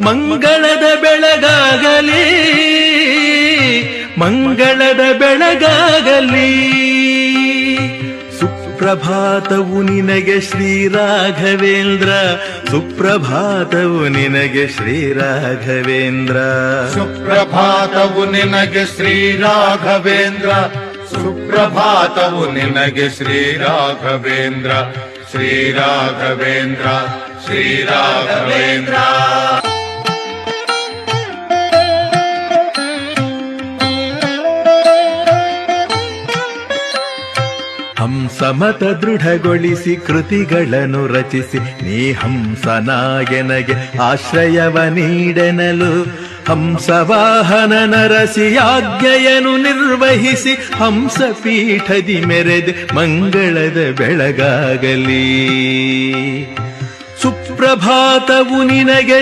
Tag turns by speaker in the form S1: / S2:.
S1: ಮಂಗಳದ ಬೆಳಗಾಗಲಿ ಮಂಗಳದ ಬೆಳಗಾಗಲಿ. ಸುಪ್ರಭಾತವು ನಿನಗೆ ಶ್ರೀರಾಘವೇಂದ್ರ, ಸುಪ್ರಭಾತವು ನಿನಗೆ ಶ್ರೀರಾಘವೇಂದ್ರ.
S2: ಸುಪ್ರಭಾತವು ನಿನಗೆ ಶ್ರೀ ರಾಘವೇಂದ್ರ ಸುಪ್ರಭಾತವು ನಿನಗೆ ಶ್ರೀ ರಾಘವೇಂದ್ರ ಶ್ರೀ
S1: ಹಂಸಮತ ದೃಢಗೊಳಿಸಿ ಕೃತಿಗಳನ್ನು ರಚಿಸಿ, ನೀ ಹಂಸನಾಗೆನಗೆ ಆಶ್ರಯವ ನೀಡೆನಲು. ಹಂಸವಾಹನ ನರಸಿ ಆಜ್ಞೆಯನ್ನು ನಿರ್ವಹಿಸಿ, ಹಂಸ ಪೀಠದಿ ಮೆರೆದೆ ಮಂಗಳದ ಬೆಳಗಾಗಲಿ. ಸುಪ್ರಭಾತವು ನಿನಗೆ